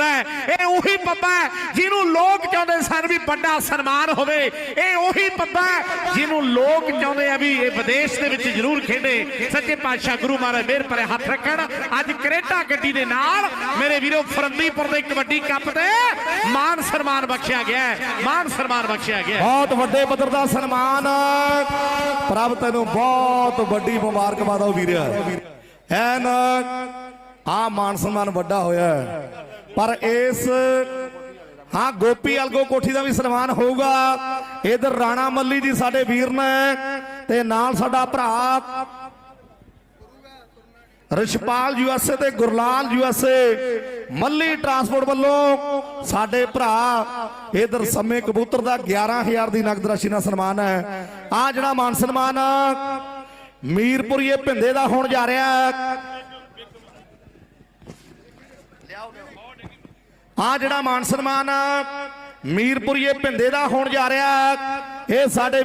ਕਰਦਾ ਹੈ। ਇਹ ਉਹੀ ਪੱਪਾ ਹੈ ਜਿਹਨੂੰ ਲੋਕ ਚਾਹੁੰਦੇ ਸਨ ਵੀ ਵੱਡਾ ਸਨਮਾਨ ਹੋਵੇ। ਇਹ ਉਹੀ ਪੱਪਾ ਹੈ ਜਿਹਨੂੰ ਲੋਕ ਚਾਹੁੰਦੇ ਆ ਵੀ ਇਹ ਵਿਦੇਸ਼ ਦੇ ਵਿੱਚ ਜ਼ਰੂਰ ਖੇਡੇ। ਸੱਚੇ ਪਾਤਸ਼ਾਹ ਗੁਰੂ ਮਹਾਰਾਜ ਮਿਹਰ ਭਰੇ ਹੱਥ ਰੱਖਣ। ਅੱਜ ਕਰੇਟਾ ਗੱਡੀ ਦੇ ਨਾਲ ਮੇਰੇ ਵੀਰੋ ਫਰੰਦੀਪੁਰ ਦੇ ਕਬੱਡੀ ਕੱਪ ਤੇ ਮਾਨ ਸਨਮਾਨ ਬਖਸ਼ਿਆ ਗਿਆ ਮਾਨ ਸਨਮਾਨ ਬਖਸ਼ਿਆ ਗਿਆ ਬਹੁਤ ਵੱਡੇ ਪੱਧਰ ਦਾ ਸਨਮਾਨ। ਪ੍ਰਭ ਤੈਨੂੰ ਬਹੁਤ ਵੱਡੀ ਮੁਬਾਰਕਬਾਦ ਹੋ ਵੀਰਿਆ। ਐਨ ਆ ਮਾਨ ਸਨਮਾਨ ਵੱਡਾ ਹੋਇਆ ਪਰ ਇਸ, ਹਾਂ, ਗੋਪੀ ਅਲਗੋ ਕੋਠੀ ਦਾ ਵੀ ਸਨਮਾਨ ਹੋਊਗਾ। ਇਧਰ ਰਾਣਾ ਮੱਲੀ ਜੀ ਸਾਡੇ ਵੀਰ ਨੇ ਤੇ ਨਾਲ ਸਾਡਾ ਭਰਾ ਰਿਸ਼ਪਾਲ ਯੂਐਸਏ ਤੇ ਗੁਰਲਾਲ ਯੂਐਸਏ ਮੱਲੀ ਟਰਾਂਸਪੋਰਟ ਵੱਲੋਂ ਸਾਡੇ ਭਰਾ ਇਧਰ ਸਮੇਂ ਕਬੂਤਰ ਦਾ 11000 ਦੀ ਨਗਦ ਰਾਸ਼ੀ ਨਾਲ ਸਨਮਾਨ ਹੈ। ਆ ਜਿਹੜਾ ਮਾਨ ਸਨਮਾਨ ਮੀਰਪੁਰੀਏ ਭਿੰਦੇ ਦਾ ਹੋਣ ਜਾ ਰਿਹਾ ਆ ਜਿਹੜਾ ਮਾਨ ਸਨਮਾਨ ਮੀਰਪੁਰੀਏ ਭਿੰਦੇ ਦਾ ਹੋਣ ਜਾ ਰਿਹਾ ਇਹ ਸਾਡੇ